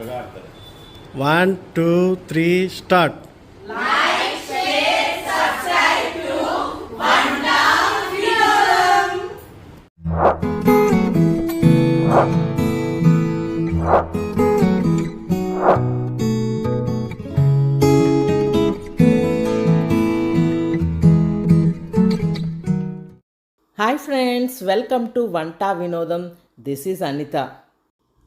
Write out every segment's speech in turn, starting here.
One two three start. Hi friends welcome to వంట వినోదం this is Anitha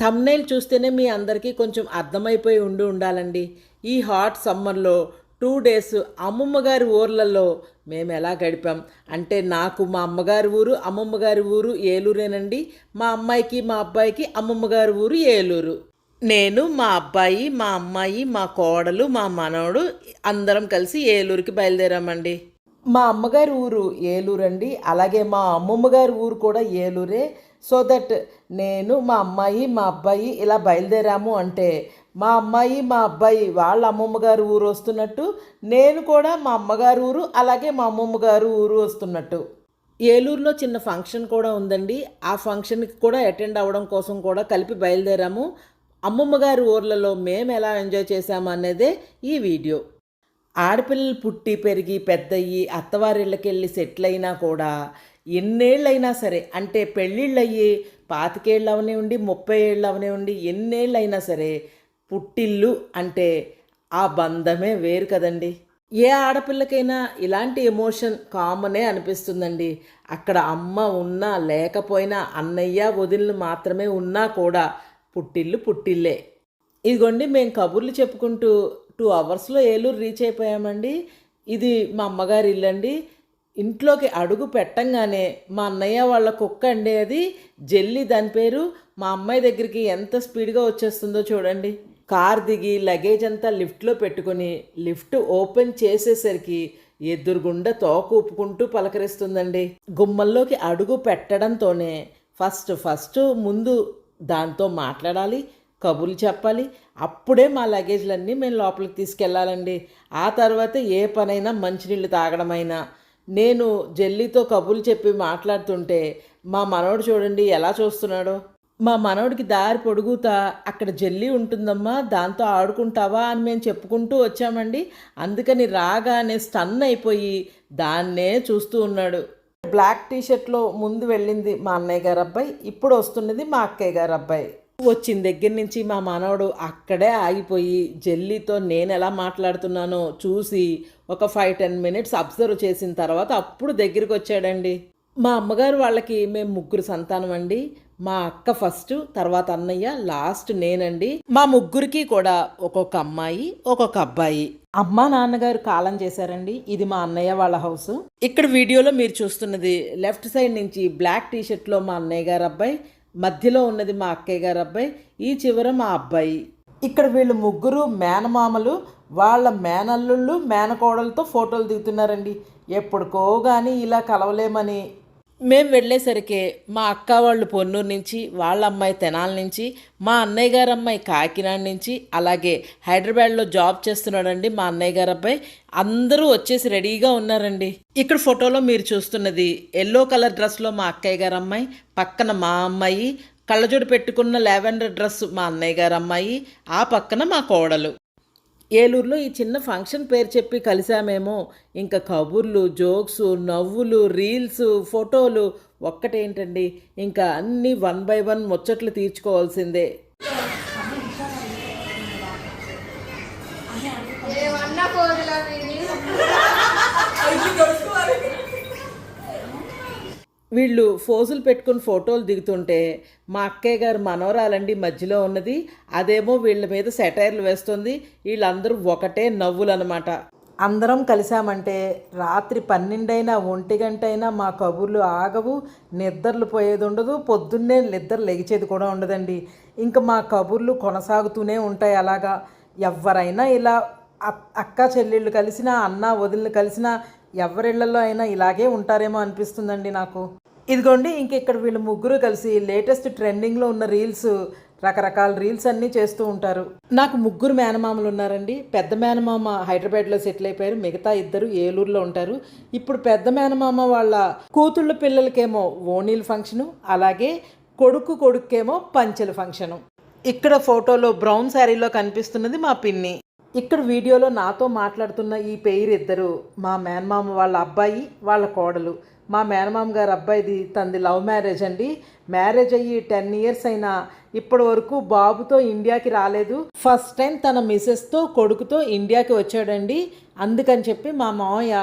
thumbnail చూస్తేనే మీ అందరికీ కొంచెం అర్థమైపోయి ఉండి ఉండాలండి. ఈ హాట్ సమ్మర్లో టూ డేస్ అమ్మమ్మ గారి ఊర్లలో మేము ఎలా గడిపాం? అంటే నాకు మా అమ్మగారి ఊరు అమ్మమ్మ గారి ఊరు ఏలూరేనండి. మా అమ్మాయికి మా అబ్బాయికి అమ్మమ్మ గారి ఊరు ఏలూరు. నేను మా అబ్బాయి మా అమ్మాయి మా కోడలు మా మనవడు అందరం కలిసి ఏలూరుకి బయలుదేరామండి. మా అమ్మగారి ఊరు ఏలూరు అండి అలాగే మా అమ్మమ్మ గారి ఊరు కూడా ఏలూరే. సో దట్ నేను మా అమ్మాయి మా అబ్బాయి ఇలా బయలుదేరాము అంటే మా అమ్మాయి మా అబ్బాయి వాళ్ళ అమ్మమ్మ గారు ఊరు వస్తున్నట్టు నేను కూడా మా అమ్మగారు ఊరు అలాగే మా అమ్మమ్మ గారు ఊరు వస్తున్నట్టు. ఏలూరులో చిన్న ఫంక్షన్ కూడా ఉందండి. ఆ ఫంక్షన్కి కూడా అటెండ్ అవ్వడం కోసం కూడా కలిపి బయలుదేరాము. అమ్మమ్మ గారి ఊర్లలో మేము ఎలా ఎంజాయ్ చేశాము అనేదే ఈ వీడియో. ఆడపిల్లలు పుట్టి పెరిగి పెద్దయ్యి అత్తవారిళ్ళకి వెళ్ళి సెటిల్ అయినా కూడా ఎన్నేళ్ళైనా సరే అంటే పెళ్ళిళ్ళయ్యి పాతికేళ్ళు అవనివ్వండి ముప్పై ఏళ్ళు అవనివ్వండి ఎన్నేళ్ళైనా సరే పుట్టిల్లు అంటే ఆ బంధమే వేరు కదండి. ఏ ఆడపిల్లకైనా ఇలాంటి ఎమోషన్ కామనే అనిపిస్తుందండి. అక్కడ అమ్మ ఉన్నా లేకపోయినా అన్నయ్య వదిలిన మాత్రమే ఉన్నా కూడా పుట్టిల్లు పుట్టిల్లే. ఇదిగోండి మేము కబుర్లు చెప్పుకుంటూ టూ అవర్స్లో ఏలూరు రీచ్ అయిపోయామండి. ఇది మా అమ్మగారి ఇల్లండి. ఇంట్లోకి అడుగు పెట్టంగానే మా అన్నయ్య వాళ్ళ కుక్క అండి అది. జెల్లి దాని పేరు. మా అమ్మాయి దగ్గరికి ఎంత స్పీడ్గా వచ్చేస్తుందో చూడండి. కార్ దిగి లగేజ్ అంతా లిఫ్ట్లో పెట్టుకొని లిఫ్ట్ ఓపెన్ చేసేసరికి ఎదురుగుండా తోక ఊపుకుంటూ పలకరిస్తుందండి. గుమ్మల్లోకి అడుగు పెట్టడంతోనే ఫస్ట్ ఫస్ట్ ముందు దాంతో మాట్లాడాలి కబుర్లు చెప్పాలి. అప్పుడే మా లగేజ్లన్నీ మేము లోపలికి తీసుకెళ్ళాలండి. ఆ తర్వాత ఏ పనైనా మంచినీళ్ళు తాగడమైనా నేను జల్లీతో కబుర్లు చెప్పి మాట్లాడుతుంటే మా మనవడు చూడండి ఎలా చూస్తున్నాడో? మా మనవడికి దారి పొడుగుతా అక్కడ జల్లి ఉంటుందమ్మా దాంతో ఆడుకుంటావా అని మేము చెప్పుకుంటూ వచ్చామండి. అందుకని రాగానే స్టన్ అయిపోయి దాన్నే చూస్తూ ఉన్నాడు. బ్లాక్ టీషర్ట్లో ముందు వెళ్ళింది మా అన్నయ్య గారు అబ్బాయి ఇప్పుడు వస్తున్నది మా అక్కయ్య గారు అబ్బాయి వచ్చిన దగ్గర నుంచి మా మనవడు అక్కడే ఆగిపోయి జెల్లీతో నేను ఎలా మాట్లాడుతున్నానో చూసి ఒక ఫైవ్ టెన్ మినిట్స్ అబ్జర్వ్ చేసిన తర్వాత అప్పుడు దగ్గరికి వచ్చాడండి. మా అమ్మగారు వాళ్ళకి మేము ముగ్గురు సంతానం అండి. మా అక్క ఫస్ట్ తర్వాత అన్నయ్య లాస్ట్ నేనండి. మా ముగ్గురికి కూడా ఒక్కొక్క అమ్మాయి ఒక్కొక్క అబ్బాయి. అమ్మ నాన్నగారు కాలం చేశారండి. ఇది మా అన్నయ్య వాళ్ళ హౌస్. ఇక్కడ వీడియోలో మీరు చూస్తున్నది లెఫ్ట్ సైడ్ నుంచి బ్లాక్ టీషర్ట్లో మా అన్నయ్య గారు అబ్బాయి మధ్యలో ఉన్నది మా అక్కయ్య గారు అబ్బాయి ఈ చివర మా అబ్బాయి. ఇక్కడ వీళ్ళు ముగ్గురు మేనమామలు వాళ్ళ మేనల్లుళ్ళు మేనకోడలతో ఫోటోలు దిగుతున్నారండి. ఎప్పుడుకో కానీ ఇలా కలవలేమని. మేము వెళ్ళేసరికి మా అక్క వాళ్ళు పొన్నూరు నుంచి వాళ్ళ అమ్మాయి తెనాల నుంచి మా అన్నయ్య గారు అమ్మాయి కాకినాడ నుంచి అలాగే హైదరాబాద్లో జాబ్ చేస్తున్నాడండి మా అన్నయ్య గారు అబ్బాయి. అందరూ వచ్చేసి రెడీగా ఉన్నారండి. ఇక్కడ ఫోటోలో మీరు చూస్తున్నది ఎల్లో కలర్ డ్రెస్లో మా అక్కయ్య గారు అమ్మాయి పక్కన మా అమ్మాయి కళ్ళజోడు పెట్టుకున్న లావెండర్ డ్రెస్ మా అన్నయ్య గారు అమ్మాయి ఆ పక్కన మా కోడలు. ఏలూరులో ఈ చిన్న ఫంక్షన్ పేరు చెప్పి కలిసామేమో. ఇంకా కబుర్లు జోక్స్ నవ్వులు రీల్స్ ఫోటోలు ఒక్కటేంటండి? ఇంకా అన్నీ వన్ బై వన్ ముచ్చట్లు తీర్చుకోవాల్సిందే. వీళ్ళు ఫోజులు పెట్టుకుని ఫోటోలు దిగుతుంటే మా అక్కయ్య గారు మనవరాలండి మధ్యలో ఉన్నది అదేమో వీళ్ళ మీద సెటైర్లు వేస్తుంది వీళ్ళందరూ ఒకటే నవ్వులు అనమాట అందరం కలిసామంటే రాత్రి పన్నెండైనా ఒంటి గంట అయినా మా కబుర్లు ఆగవు నిద్రలు పోయేది ఉండదు పొద్దున్నే నిద్ర లెగిచేది కూడా ఉండదండి. ఇంకా మా కబుర్లు కొనసాగుతూనే ఉంటాయి అలాగా. ఎవరైనా ఇలా అక్క చెల్లెళ్ళు కలిసినా అన్న వదిలిని కలిసినా ఎవరిళ్ళలో అయినా ఇలాగే ఉంటారేమో అనిపిస్తుందండి నాకు. ఇదిగోండి ఇంక ఇక్కడ వీళ్ళు ముగ్గురు కలిసి లేటెస్ట్ ట్రెండింగ్లో ఉన్న రీల్స్ రకరకాల రీల్స్ అన్నీ చేస్తూ ఉంటారు. నాకు ముగ్గురు మేనమామలు ఉన్నారండి. పెద్ద మేనమామ హైదరాబాద్లో సెటిల్ అయిపోయారు. మిగతా ఇద్దరు ఏలూరులో ఉంటారు. ఇప్పుడు పెద్ద మేనమామ వాళ్ళ కూతుళ్ళ పిల్లలకేమో ఓణీల ఫంక్షను అలాగే కొడుకు కొడుక్కేమో పంచెల ఫంక్షను. ఇక్కడ ఫోటోలో బ్రౌన్ శారీలో కనిపిస్తున్నది మా పిన్ని. ఇక్కడ వీడియోలో నాతో మాట్లాడుతున్న ఈ పేరు ఇద్దరు మా మేనమామ వాళ్ళ అబ్బాయి వాళ్ళ కోడలు. మా మేనమామ గారు అబ్బాయిది తనది లవ్ మ్యారేజ్ అండి. మ్యారేజ్ అయ్యి టెన్ ఇయర్స్ అయినా ఇప్పటి వరకు బాబుతో ఇండియాకి రాలేదు. ఫస్ట్ టైం తన మిసెస్తో కొడుకుతో ఇండియాకి వచ్చాడండి. అందుకని చెప్పి మా మావయ్య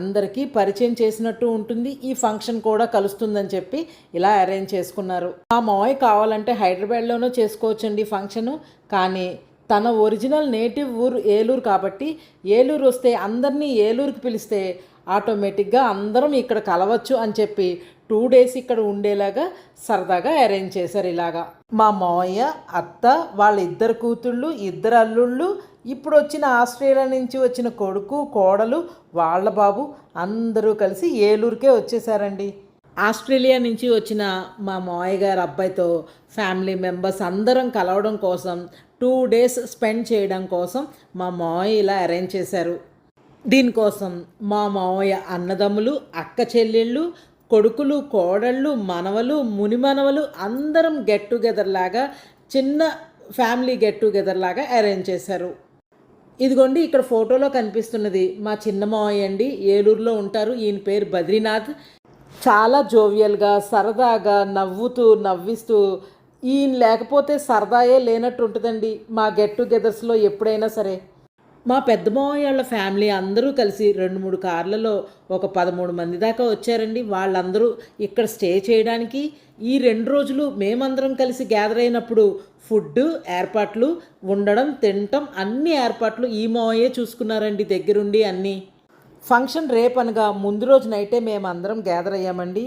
అందరికీ పరిచయం చేసినట్టు ఉంటుంది. ఈ ఫంక్షన్ కూడా కలుస్తుందని చెప్పి ఇలా అరేంజ్ చేసుకున్నారు. మా మావయ్య కావాలంటే హైదరాబాద్లోనూ చేసుకోవచ్చండి ఫంక్షను. కానీ తన ఒరిజినల్ నేటివ్ ఊరు ఏలూరు కాబట్టి ఏలూరు వస్తే అందరినీ ఏలూరుకి పిలిస్తే ఆటోమేటిక్గా అందరం ఇక్కడ కలవచ్చు అని చెప్పి టూ డేస్ ఇక్కడ ఉండేలాగా సరదాగా అరేంజ్ చేశారు ఇలాగా. మా మావయ్య అత్త వాళ్ళ ఇద్దరు కూతుళ్ళు ఇద్దరు అల్లుళ్ళు ఇప్పుడు వచ్చిన ఆస్ట్రేలియా నుంచి వచ్చిన కొడుకు కోడలు వాళ్ళ బాబు అందరూ కలిసి ఏలూరుకే వచ్చేసారండి. ఆస్ట్రేలియా నుంచి వచ్చిన మా మావయ్య గారి అబ్బాయితో ఫ్యామిలీ మెంబర్స్ అందరం కలవడం కోసం టూ డేస్ స్పెండ్ చేయడం కోసం మా మావయ్య ఇలా అరేంజ్ చేశారు. దీనికోసం మా మావయ్య అన్నదమ్ములు అక్క చెల్లెళ్ళు కొడుకులు కోడళ్ళు మనవలు మునిమనవలు అందరం గెట్ టుగెదర్ లాగా చిన్న ఫ్యామిలీ గెట్ టుగెదర్ లాగా అరేంజ్ చేశారు. ఇదిగోండి ఇక్కడ ఫోటోలో కనిపిస్తున్నది మా చిన్న మావయ్య అండి. ఏలూరులో ఉంటారు. ఈయన పేరు బద్రీనాథ్. చాలా జోవియల్గా సరదాగా నవ్వుతూ నవ్విస్తూ ఈయన లేకపోతే సరదాయే లేనట్టు ఉంటుందండి మా గెట్ టుగెదర్స్లో ఎప్పుడైనా సరే. మా పెద్ద వాళ్ళ ఫ్యామిలీ అందరూ కలిసి రెండు మూడు కార్లలో ఒక పదమూడు మంది దాకా వచ్చారండి. వాళ్ళందరూ ఇక్కడ స్టే చేయడానికి ఈ రెండు రోజులు మేమందరం కలిసి గ్యాదర్ అయినప్పుడు ఫుడ్ ఏర్పాట్లు ఉండడం తినటం అన్ని ఏర్పాట్లు ఈ మావయ్యే చూసుకున్నారండి దగ్గరుండి అన్నీ. ఫంక్షన్ రేపనగా ముందు రోజు నైటే మేమందరం గ్యాదర్ అయ్యామండి.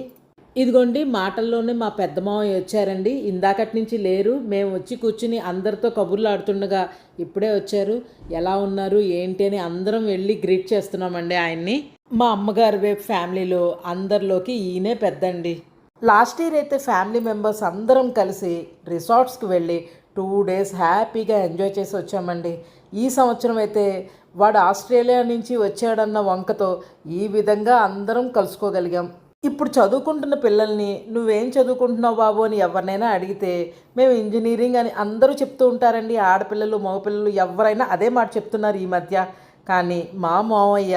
ఇదిగోండి మాటల్లోనే మా పెద్ద మావయ్య వచ్చారండి. ఇందాకటి నుంచి లేరు. మేము వచ్చి కూర్చుని అందరితో కబుర్లు ఆడుతుండగా ఇప్పుడే వచ్చారు. ఎలా ఉన్నారు? ఏంటి అని అందరం వెళ్ళి గ్రీట్ చేస్తున్నామండి ఆయన్ని. మా అమ్మగారి వైపు ఫ్యామిలీలో అందరిలోకి ఈయనే పెద్దండి. లాస్ట్ ఇయర్ అయితే ఫ్యామిలీ మెంబర్స్ అందరం కలిసి రిసార్ట్స్కి వెళ్ళి టూ డేస్ హ్యాపీగా ఎంజాయ్ చేసి వచ్చామండి. ఈ సంవత్సరం అయితే వాడు ఆస్ట్రేలియా నుంచి వచ్చాడన్న వంకతో ఈ విధంగా అందరం కలుసుకోగలిగాం. ఇప్పుడు చదువుకుంటున్న పిల్లల్ని నువ్వేం చదువుకుంటున్నావు బాబు అని ఎవరినైనా అడిగితే మేము ఇంజనీరింగ్ అని అందరూ చెప్తూ ఉంటారండి. ఆడపిల్లలు మగపిల్లలు ఎవరైనా అదే మాట చెప్తున్నారు ఈ మధ్య. కానీ మా మావయ్య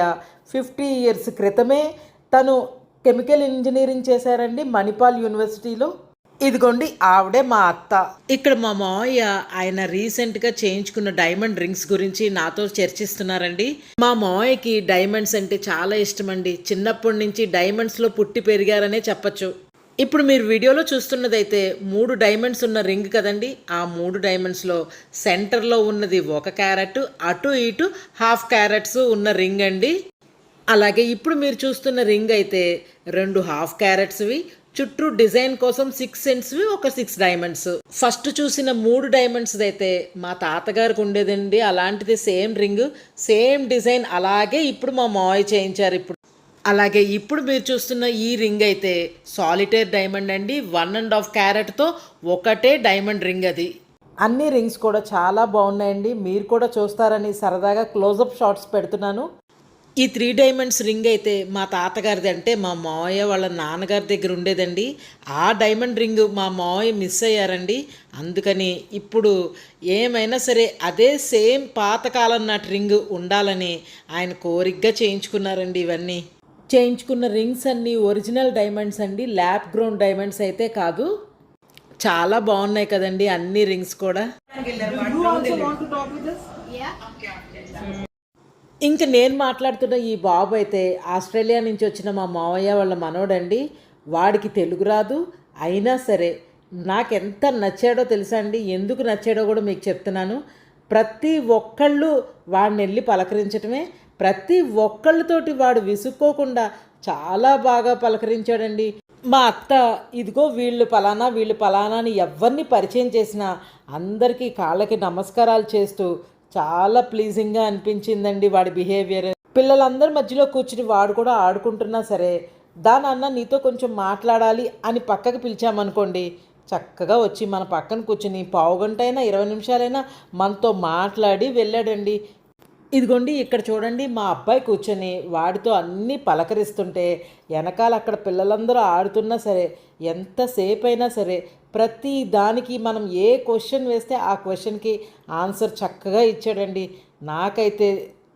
ఫిఫ్టీ ఇయర్స్ క్రితమే తను కెమికల్ ఇంజనీరింగ్ చేశారండి మణిపాల్ యూనివర్సిటీలో. ఇదిగోండి ఆవిడే మా అత్త. ఇక్కడ మా మావయ్య ఆయన రీసెంట్గా చేయించుకున్న డైమండ్ రింగ్స్ గురించి నాతో చర్చిస్తున్నారండి. మా మావయ్యకి డైమండ్స్ అంటే చాలా ఇష్టమండి. చిన్నప్పటి నుంచి డైమండ్స్లో పుట్టి పెరిగారనే చెప్పచ్చు. ఇప్పుడు మీరు వీడియోలో చూస్తున్నదైతే మూడు డైమండ్స్ ఉన్న రింగ్ కదండి. ఆ మూడు డైమండ్స్లో సెంటర్లో ఉన్నది ఒక క్యారెట్ అటు ఇటు హాఫ్ క్యారెట్స్ ఉన్న రింగ్ అండి. అలాగే ఇప్పుడు మీరు చూస్తున్న రింగ్ అయితే రెండు హాఫ్ క్యారెట్స్వి చుట్టూ డిజైన్ కోసం సిక్స్ సెంట్స్వి ఒక సిక్స్ డైమండ్స్ ఫస్ట్ చూసిన మూడు డైమండ్స్ అయితే మా తాతగారికి ఉండేదండి. అలాంటిది సేమ్ రింగ్ సేమ్ డిజైన్ అలాగే ఇప్పుడు మా మావయ్య చేయించారు ఇప్పుడు. అలాగే ఇప్పుడు మీరు చూస్తున్న ఈ రింగ్ అయితే సాలిటేర్ డైమండ్ అండి. వన్ అండ్ హాఫ్ క్యారెట్తో ఒకటే డైమండ్ రింగ్ అది. అన్ని రింగ్స్ కూడా చాలా బాగున్నాయండి. మీరు కూడా చూస్తారని సరదాగా క్లోజప్ షాట్స్ పెడుతున్నాను. ఈ త్రీ డైమండ్స్ రింగ్ అయితే మా తాతగారిది అంటే మా మావయ్య వాళ్ళ నాన్నగారి దగ్గర ఉండేదండి. ఆ డైమండ్ రింగ్ మా మావయ్య మిస్ అయ్యారండి. అందుకని ఇప్పుడు ఏమైనా సరే అదే సేమ్ పాతకాలం నాటి రింగ్ ఉండాలని ఆయన కోరికగా చేయించుకున్నారండి ఇవన్నీ. చేయించుకున్న రింగ్స్ అన్నీ ఒరిజినల్ డైమండ్స్ అండి. ల్యాప్ గ్రౌండ్ డైమండ్స్ అయితే కాదు. చాలా బాగున్నాయి కదండి అన్ని రింగ్స్ కూడా. ఇంక నేను మాట్లాడుతున్న ఈ బాబు అయితే ఆస్ట్రేలియా నుంచి వచ్చిన మా మావయ్య వాళ్ళ మనోడండి. వాడికి తెలుగు రాదు. అయినా సరే నాకెంత నచ్చాడో తెలుసా అండి? ఎందుకు నచ్చాడో కూడా మీకు చెప్తున్నాను. ప్రతి ఒక్కళ్ళు వాడిని వెళ్ళి పలకరించడమే ప్రతి ఒక్కళ్ళతోటి వాడు విసుక్కోకుండా చాలా బాగా పలకరించాడండి. మా అత్త ఇదిగో వీళ్ళు పలానా వీళ్ళు పలానా అని ఎవరిని పరిచయం చేసినా అందరికీ కాళ్ళకి నమస్కారాలు చేస్తూ చాలా ప్లీజింగ్గా అనిపించిందండి వాడి బిహేవియర్ పిల్లలందరి మధ్యలో కూర్చుని వాడు కూడా ఆడుకుంటున్నా సరే దాని అన్న నీతో కొంచెం మాట్లాడాలి అని పక్కకి పిలిచామనుకోండి చక్కగా వచ్చి మన పక్కన కూర్చుని పావుగంట అయినా ఇరవై నిమిషాలైనా మనతో మాట్లాడి వెళ్ళాడండి. ఇదిగోండి ఇక్కడ చూడండి మా అబ్బాయి కూర్చొని వాడితో అన్నీ పలకరిస్తుంటే వెనకాల అక్కడ పిల్లలందరూ ఆడుతున్నా సరే ఎంతసేపు అయినా సరే ప్రతి దానికి మనం ఏ క్వశ్చన్ వేస్తే ఆ క్వశ్చన్కి ఆన్సర్ చక్కగా ఇచ్చాడండి. నాకైతే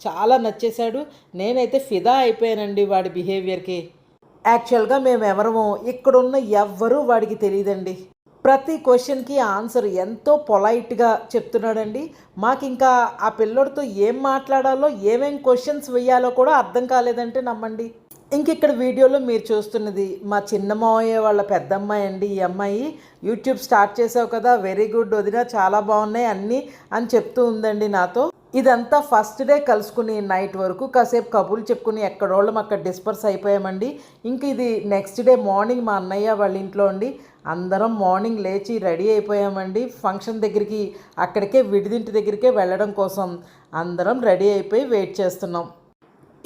చాలా నచ్చేశాడు. నేనైతే ఫిదా అయిపోయానండి వాడి బిహేవియర్కి. యాక్చువల్గా మేము ఎవరమో ఇక్కడున్న ఎవ్వరూ వాడికి తెలియదండి ప్రతి క్వశ్చన్కి ఆన్సర్ ఎంతో పొలైట్గా చెప్తున్నాడండి. మాకు ఇంకా ఆ పిల్లోడితో ఏం మాట్లాడాలో ఏమేం క్వశ్చన్స్ వేయాలో కూడా అర్థం కాలేదంటే నమ్మండి. ఇంక ఇక్కడ వీడియోలో మీరు చూస్తున్నది మా చిన్న మావయ్య వాళ్ళ పెద్దమ్మాయి అండి ఈ అమ్మాయి. యూట్యూబ్ స్టార్ట్ చేసావు కదా వెరీ గుడ్ వదిన చాలా బాగున్నాయి అన్నీ అని చెప్తూ ఉందండి నాతో. ఇదంతా ఫస్ట్ డే కలుసుకుని నైట్ వరకు కాసేపు కబుర్లు చెప్పుకుని ఎక్కడోళ్ళం అక్కడ డిస్పర్స్ అయిపోయామండి. ఇంక ఇది నెక్స్ట్ డే మార్నింగ్ మా అన్నయ్య వాళ్ళ ఇంట్లో అండి అందరం మార్నింగ్ లేచి రెడీ అయిపోయామండి. ఫంక్షన్ దగ్గరికి అక్కడికే విడిదింటి దగ్గరికే వెళ్ళడం కోసం అందరం రెడీ అయిపోయి వెయిట్ చేస్తున్నాం.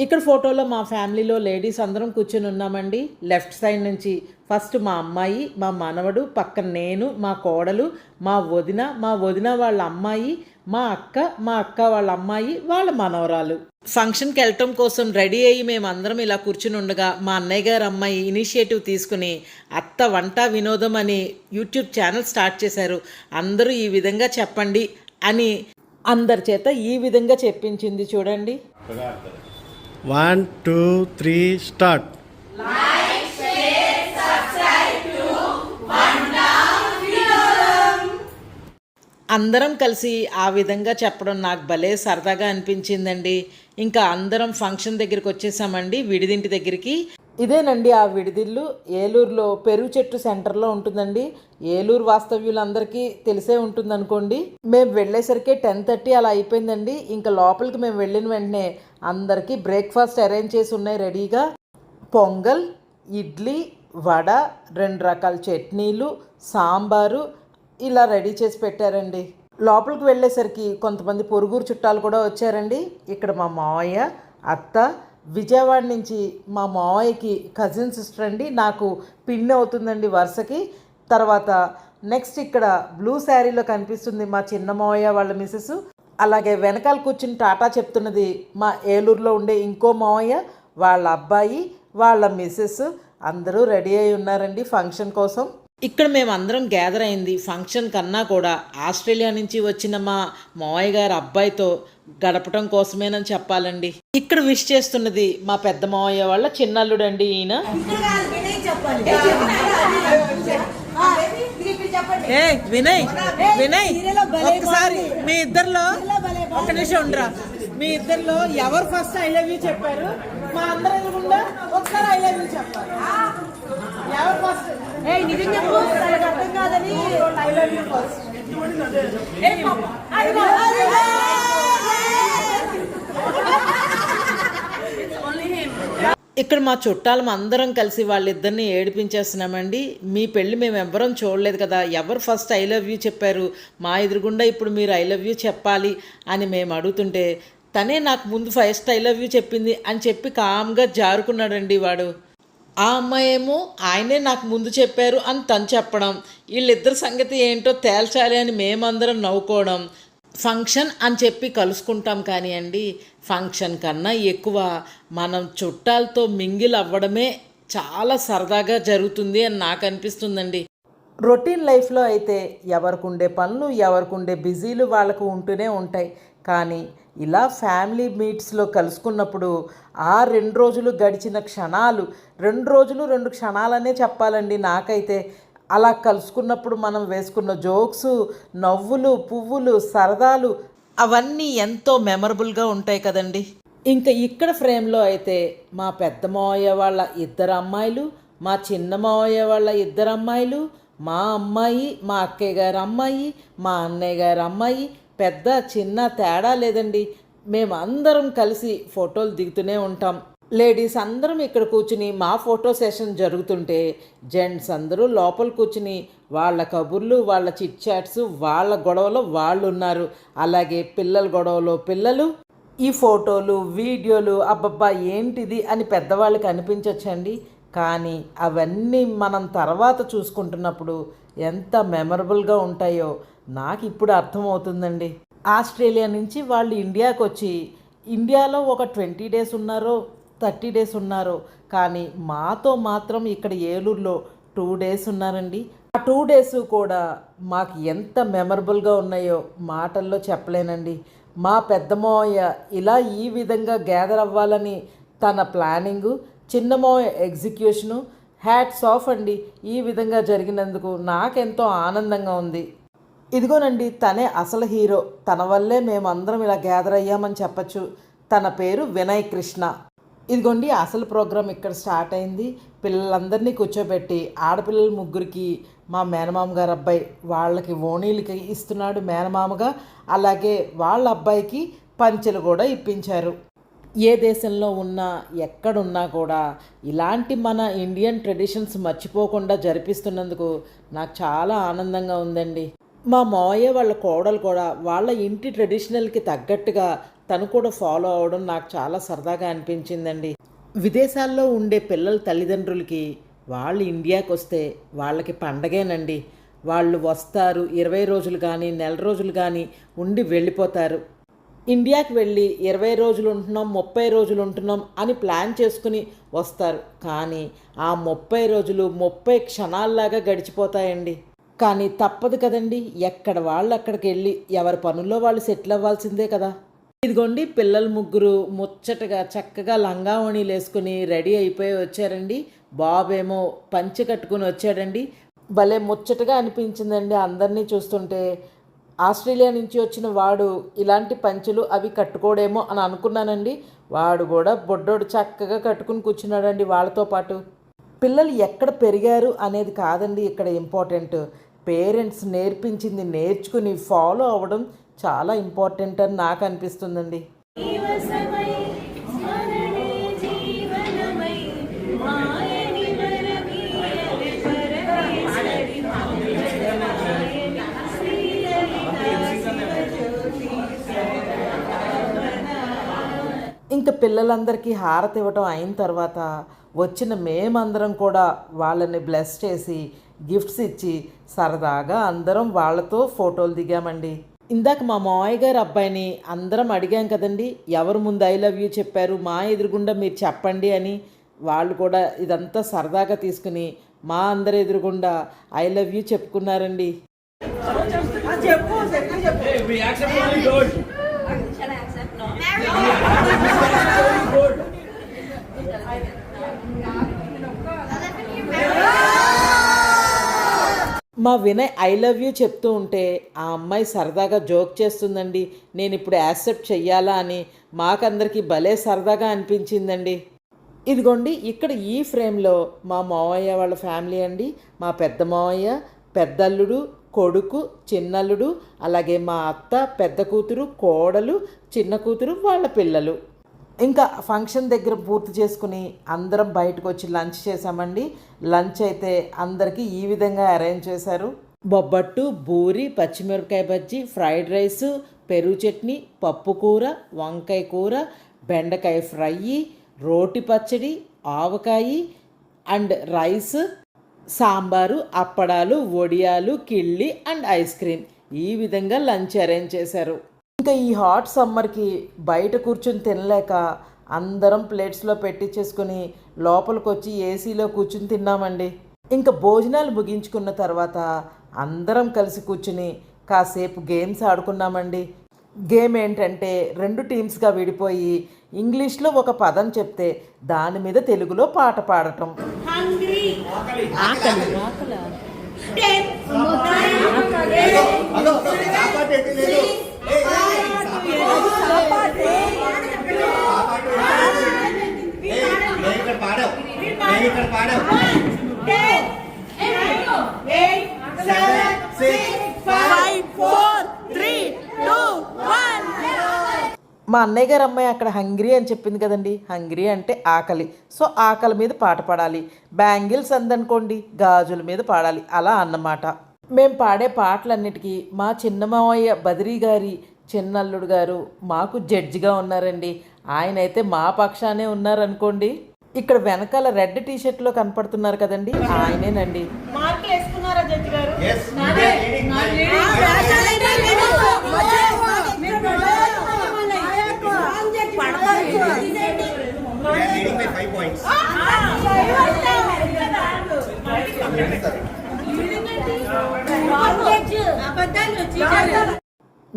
ఇక్కడ ఫోటోలో మా ఫ్యామిలీలో లేడీస్ అందరం కూర్చొని ఉన్నామండి. లెఫ్ట్ సైడ్ నుంచి ఫస్ట్ మా అమ్మాయి మా మనవడు పక్కన నేను మా కోడలు మా వదిన మా వదిన వాళ్ళ అమ్మాయి మా అక్క మా అక్క వాళ్ళ అమ్మాయి వాళ్ళ మనవరాలు. ఫంక్షన్కి వెళ్ళటం కోసం రెడీ అయ్యి మేమందరం ఇలా కూర్చుని ఉండగా మా అన్నయ్య గారు అమ్మాయి ఇనిషియేటివ్ తీసుకుని అత్త వంట వినోదం అని యూట్యూబ్ ఛానల్ స్టార్ట్ చేశారు. అందరూ ఈ విధంగా చెప్పండి అని అందరి చేత ఈ విధంగా చెప్పించింది చూడండి. One two three start. అందరం కలిసి ఆ విధంగా చెప్పడం నాకు భలే సరదాగా అనిపించిందండి. ఇంకా అందరం ఫంక్షన్ దగ్గరికి వచ్చేసామండి. విడిదింటి దగ్గరికి. ఇదేనండి ఆ విడిదిల్లు. ఏలూరులో పెరుగు చెట్టు సెంటర్లో ఉంటుందండి. ఏలూరు వాస్తవ్యులందరికీ తెలిసే ఉంటుంది అనుకోండి మేము వెళ్ళేసరికి టెన్ థర్టీ అలా అయిపోయిందండి. ఇంకా లోపలికి మేము వెళ్ళిన వెంటనే అందరికీ బ్రేక్ఫాస్ట్ అరేంజ్ చేసి ఉన్నాయి రెడీగా. పొంగల్ ఇడ్లీ వడ రెండు రకాల చట్నీలు సాంబారు ఇలా రెడీ చేసి పెట్టారండి. లోపలికి వెళ్ళేసరికి కొంతమంది పొరుగురు చుట్టాలు కూడా వచ్చారండి. ఇక్కడ మా మావయ్య అత్త విజయవాడ నుంచి మా మావయ్యకి కజిన్ సిస్టర్ అండి. నాకు పిన్ అవుతుందండి వరుసకి. తర్వాత నెక్స్ట్ ఇక్కడ బ్లూ శారీలో కనిపిస్తుంది మా చిన్న మావయ్య వాళ్ళ మిసెస్ అలాగే వెనకాల కూర్చుని టాటా చెప్తున్నది మా ఏలూరులో ఉండే ఇంకో మావయ్య వాళ్ళ అబ్బాయి వాళ్ళ మిసెస్ అందరూ రెడీ అయి ఉన్నారండి ఫంక్షన్ కోసం. ఇక్కడ మేము అందరం గ్యాదర్ అయింది. ఫంక్షన్ కన్నా కూడా ఆస్ట్రేలియా నుంచి వచ్చిన మా మావయ్య గారి అబ్బాయితో గడపటం కోసమేనని చెప్పాలండి. ఇక్కడ విష్ చేస్తున్నది మా పెద్ద మావయ్య వాళ్ళ చిన్నల్లుడు అండి ఈయన. ఏ వినయ్ వినయ్ ఒకసారి మీ ఇద్దరిలో ఒక నిమిషం ఉండరా. మీ ఇద్దరిలో ఎవరు ఫస్ట్ ఐ లవ్ యూ చెప్పారు? మా అందరం ఎదురుగుండా ఒకసారి ఐ లవ్ యూ చెప్పారు ఎవరు ఫస్ట్ ఏయ్ నిజం చెప్పు. అర్థం కాదని ఐ లవ్ యూ ఫస్ట్ ఇక్కడ మా చుట్టాలం అందరం కలిసి వాళ్ళిద్దరిని ఏడిపించేస్తున్నామండి. మీ పెళ్ళి మేము ఎవ్వరం చూడలేదు కదా. ఎవరు ఫస్ట్ ఐ లవ్ యూ చెప్పారు? మా ఎదురుగుండా ఇప్పుడు మీరు ఐ లవ్ యూ చెప్పాలి అని మేము అడుగుతుంటే తనే నాకు ముందు ఫస్ట్ ఐ లవ్ యూ చెప్పింది అని చెప్పి కామ్గా జారుకున్నాడండి వాడు. ఆ అమ్మాయి ఏమో ఆయనే నాకు ముందు చెప్పారు అని తను చెప్పడం వీళ్ళిద్దరి సంగతి ఏంటో తేల్చాలి అని మేమందరం నవ్వుకోవడం ఫంక్షన్ అని చెప్పి కలుసుకుంటాం కానీ అండి ఫంక్షన్ కన్నా ఎక్కువ మనం చుట్టాలతో మింగిల్ అవ్వడమే చాలా సరదాగా జరుగుతుంది అని నాకు అనిపిస్తుందండి. రొటీన్ లైఫ్లో అయితే ఎవరికి ఉండే పనులు ఎవరికి ఉండే బిజీలు వాళ్ళకు ఉంటూనే ఉంటాయి. కానీ ఇలా ఫ్యామిలీ మీట్స్లో కలుసుకున్నప్పుడు ఆ రెండు రోజులు గడిచిన క్షణాలు రెండు రోజులు రెండు క్షణాలనే చెప్పాలండి నాకైతే. అలా కలుసుకున్నప్పుడు మనం వేసుకున్న జోక్స్ నవ్వులు పువ్వులు సరదాలు అవన్నీ ఎంతో మెమరబుల్గా ఉంటాయి కదండి. ఇంకా ఇక్కడ ఫ్రేమ్లో అయితే మా పెద్ద మావయ్య వాళ్ళ ఇద్దరు అమ్మాయిలు మా చిన్న మావయ్య వాళ్ళ ఇద్దరు అమ్మాయిలు మా అమ్మాయి మా అక్కయ్య గారి అమ్మాయి మా అన్నయ్య గారి అమ్మాయి పెద్ద చిన్న తేడా లేదండి. మేము అందరం కలిసి ఫోటోలు దిగుతూనే ఉంటాం. లేడీస్ అందరం ఇక్కడ కూర్చుని మా ఫోటో సెషన్ జరుగుతుంటే జెంట్స్ అందరూ లోపల కూర్చుని వాళ్ళ కబుర్లు వాళ్ళ చిట్ చాట్స్ వాళ్ళ గొడవలో వాళ్ళు ఉన్నారు. అలాగే పిల్లల గొడవలో పిల్లలు ఈ ఫోటోలు వీడియోలు అబ్బబ్బా ఏంటిది అని పెద్దవాళ్ళకి అనిపించవచ్చండి కానీ అవన్నీ మనం తర్వాత చూసుకుంటున్నప్పుడు ఎంత మెమరబుల్గా ఉంటాయో నాకు ఇప్పుడు అర్థమవుతుందండి. ఆస్ట్రేలియా నుంచి వాళ్ళు ఇండియాకి వచ్చి ఇండియాలో ఒక ట్వంటీ డేస్ ఉన్నారో థర్టీ డేస్ ఉన్నారో. కానీ మాతో మాత్రం ఇక్కడ ఏలూరులో టూ డేస్ ఉన్నారండి. ఆ టూ డేస్ కూడా మాకు ఎంత మెమరబుల్గా ఉన్నాయో మాటల్లో చెప్పలేనండి. మా పెద్దమోయ ఇలా ఈ విధంగా గ్యాదర్ అవ్వాలని తన ప్లానింగు చిన్నమోయ ఎగ్జిక్యూషను హ్యాట్స్ ఆఫ్ అండి ఈ విధంగా జరిగినందుకు నాకెంతో ఆనందంగా ఉంది. ఇదిగోనండి తనే అసలు హీరో. తన వల్లే మేమందరం ఇలా గ్యాదర్ అయ్యామని చెప్పచ్చు. తన పేరు వినయ్ కృష్ణ. ఇదిగోండి అసలు ప్రోగ్రాం ఇక్కడ స్టార్ట్ అయింది. పిల్లలందరినీ కూర్చోబెట్టి ఆడపిల్లల ముగ్గురికి మా మేనమామ గారు అబ్బాయి వాళ్ళకి ఓణీలకి ఇస్తున్నాడు మేనమామగా. అలాగే వాళ్ళ అబ్బాయికి పంచెలు కూడా ఇప్పించారు. ఏ దేశంలో ఉన్నా ఎక్కడున్నా కూడా ఇలాంటి మన ఇండియన్ ట్రెడిషన్స్ మర్చిపోకుండా జరిపిస్తున్నందుకు నాకు చాలా ఆనందంగా ఉందండి. మా మావయ్య వాళ్ళ కోడలు కూడా వాళ్ళ ఇంటి ట్రెడిషనల్కి తగ్గట్టుగా తను కూడా ఫాలో అవడం నాకు చాలా సరదాగా అనిపించిందండి. విదేశాల్లో ఉండే పిల్లల తల్లిదండ్రులకి వాళ్ళు ఇండియాకి వస్తే వాళ్ళకి పండగేనండి. వాళ్ళు వస్తారు ఇరవై రోజులు కానీ నెల రోజులు కానీ ఉండి వెళ్ళిపోతారు. ఇండియాకి వెళ్ళి ఇరవై రోజులు ఉంటున్నాం ముప్పై రోజులు ఉంటున్నాం అని ప్లాన్ చేసుకుని వస్తారు. కానీ ఆ ముప్పై రోజులు ముప్పై క్షణాల్లాగా గడిచిపోతాయండి. కానీ తప్పదు కదండి ఎక్కడ వాళ్ళు అక్కడికి వెళ్ళి ఎవరి పనుల్లో వాళ్ళు సెటిల్ అవ్వాల్సిందే కదా. ఇదిగోండి పిల్లలు ముగ్గురు ముచ్చటగా చక్కగా లంగావణీలు వేసుకుని రెడీ అయిపోయి వచ్చారండి. బాబేమో పంచె కట్టుకుని వచ్చాడండి. భలే ముచ్చటగా అనిపించిందండి అందరినీ చూస్తుంటే. ఆస్ట్రేలియా నుంచి వచ్చిన వాడు ఇలాంటి పంచులు అవి కట్టుకోడేమో అని అనుకున్నానండి. వాడు కూడా బొడ్డోడు చక్కగా కట్టుకుని కూర్చున్నాడండి వాళ్ళతో పాటు. పిల్లలు ఎక్కడ పెరిగారు అనేది కాదండి ఇక్కడ ఇంపార్టెంట్. పేరెంట్స్ నేర్పించింది నేర్చుకుని ఫాలో అవ్వడం చాలా ఇంపార్టెంట్ అని నాకు అనిపిస్తుందండి. ఇంకా పిల్లలందరికీ హారతి ఇవ్వటం అయిన తర్వాత వచ్చిన మేమందరం కూడా వాళ్ళని బ్లెస్ చేసి గిఫ్ట్స్ ఇచ్చి సరదాగా అందరం వాళ్ళతో ఫోటోలు దిగామండి. ఇందాక మా మావయ్య గారు అబ్బాయిని అందరం అడిగాం కదండి ఎవరు ముందు ఐ లవ్ యూ చెప్పారు మా ఎదురుగుండా మీరు చెప్పండి అని వాళ్ళు కూడా ఇదంతా సరదాగా తీసుకుని మా అందరి ఎదురుగుండా ఐ లవ్ యూ చెప్పుకున్నారండి. చెప్పు చెప్పు చెప్పు మా వినయ్ ఐ లవ్ యూ చెప్తూ ఉంటే ఆ అమ్మాయి సరదాగా జోక్ చేస్తుందండి. నేను ఇప్పుడు యాక్సెప్ట్ చెయ్యాలా అని మాకందరికీ భలే సరదాగా అనిపించిందండి. ఇదిగోండి ఇక్కడ ఈ ఫ్రేమ్లో మా మావయ్య వాళ్ళ ఫ్యామిలీ అండి. మా పెద్ద మావయ్య పెద్దల్లుడు కొడుకు చిన్నల్లుడు అలాగే మా అత్త పెద్ద కూతురు కోడలు చిన్న కూతురు వాళ్ళ పిల్లలు. ఇంకా ఫంక్షన్ దగ్గర పూర్తి చేసుకుని అందరం బయటకు వచ్చి లంచ్ చేసామండి లంచ్ అయితే అందరికీ ఈ విధంగా అరేంజ్ చేశారు. బొబ్బట్టు బూరి పచ్చిమిరపకాయ బజ్జీ ఫ్రైడ్ రైస్ పెరుగు చట్నీ పప్పు కూర వంకాయ కూర బెండకాయ ఫ్రై రోటి పచ్చడి ఆవకాయ అండ్ రైస్ సాంబారు అప్పడాలు వడియాలు కిళ్ళి అండ్ ఐస్ క్రీమ్. ఈ విధంగా లంచ్ అరేంజ్ చేశారు. ఇంకా ఈ హాట్ సమ్మర్కి బయట కూర్చొని తినలేక అందరం ప్లేట్స్లో పెట్టించేసుకుని లోపలికి వచ్చి ఏసీలో కూర్చుని తిన్నామండి. ఇంకా భోజనాలు ముగించుకున్న తర్వాత అందరం కలిసి కూర్చుని కాసేపు గేమ్స్ ఆడుకున్నామండి. గేమ్ ఏంటంటే రెండు టీమ్స్గా విడిపోయి ఇంగ్లీష్లో ఒక పదం చెప్తే దాని మీద తెలుగులో పాట పాడటం. మా అన్నయ్య గారు అమ్మాయి అక్కడ హంగ్రీ అని చెప్పింది కదండి. హంగ్రీ అంటే ఆకలి. సో ఆకలి మీద పాట పాడాలి. బ్యాంగిల్స్ అందనుకోండి గాజుల మీద పాడాలి. అలా అన్నమాట. మేము పాడే పాటలన్నిటికీ మా చిన్న మావయ్య బదిరీ గారి చిన్నల్లుడు గారు మాకు జడ్జిగా ఉన్నారండి. ఆయన అయితే మా పక్షానే ఉన్నారనుకోండి. ఇక్కడ వెనకాల రెడ్ టీ షర్ట్లో కనపడుతున్నారు కదండి. ఆయనేనండి. మార్కులు వేసుకున్నారా జడ్జి గారు?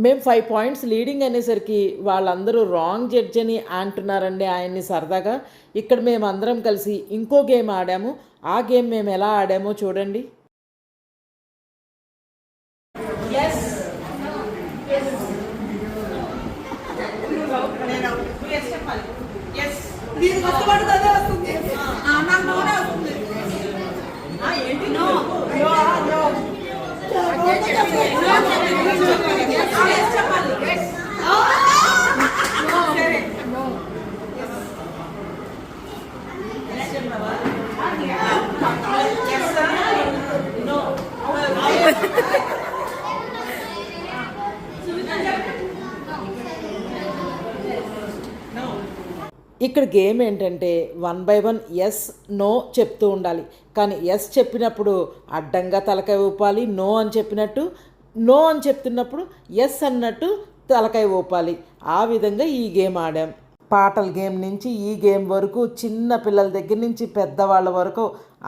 మేము ఫైవ్ పాయింట్స్ లీడింగ్ అనేసరికి వాళ్ళందరూ రాంగ్ జడ్జ్ అని అంటున్నారండి ఆయన్ని సరదాగా ఇక్కడ మేము అందరం కలిసి ఇంకో గేమ్ ఆడాము ఆ గేమ్ మేము ఎలా ఆడామో చూడండి ఏంటి నో నో నో ఇక్కడ గేమ్ ఏంటంటే one by one yes no చెప్తూ ఉండాలి. కానీ ఎస్ చెప్పినప్పుడు అడ్డంగా తలకాయ ఊపాలి నో అని చెప్పినట్టు నో అని చెప్తున్నప్పుడు ఎస్ అన్నట్టు తలకాయ ఊపాలి. ఆ విధంగా ఈ గేమ్ ఆడాం. పాటల గేమ్ నుంచి ఈ గేమ్ వరకు చిన్న పిల్లల దగ్గర నుంచి పెద్దవాళ్ళ వరకు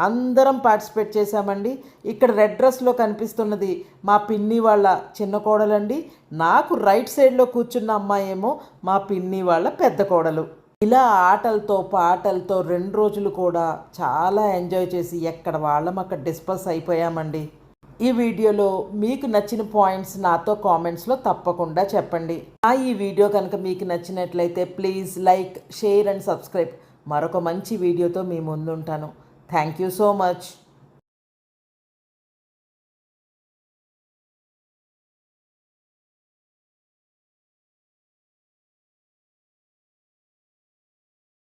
అందరం పార్టిసిపేట్ చేశామండి. ఇక్కడ రెడ్ డ్రెస్లో కనిపిస్తున్నది మా పిన్ని వాళ్ళ చిన్న కోడలండి. నాకు రైట్ సైడ్లో కూర్చున్న అమ్మాయి ఏమో మా పిన్ని వాళ్ళ పెద్ద కోడలు. ఇలా ఆటలతో పాటలతో రెండు రోజులు కూడా చాలా ఎంజాయ్ చేసి ఎక్కడ వాళ్ళం అక్కడ డిస్పస్ అయిపోయామండి. ఈ వీడియోలో మీకు నచ్చిన పాయింట్స్ నాతో కామెంట్స్లో తప్పకుండా చెప్పండి. ఆ ఈ వీడియో కనుక మీకు నచ్చినట్లయితే please like share and subscribe. మరొక మంచి వీడియోతో మీ ముందుంటాను. Thank you so much.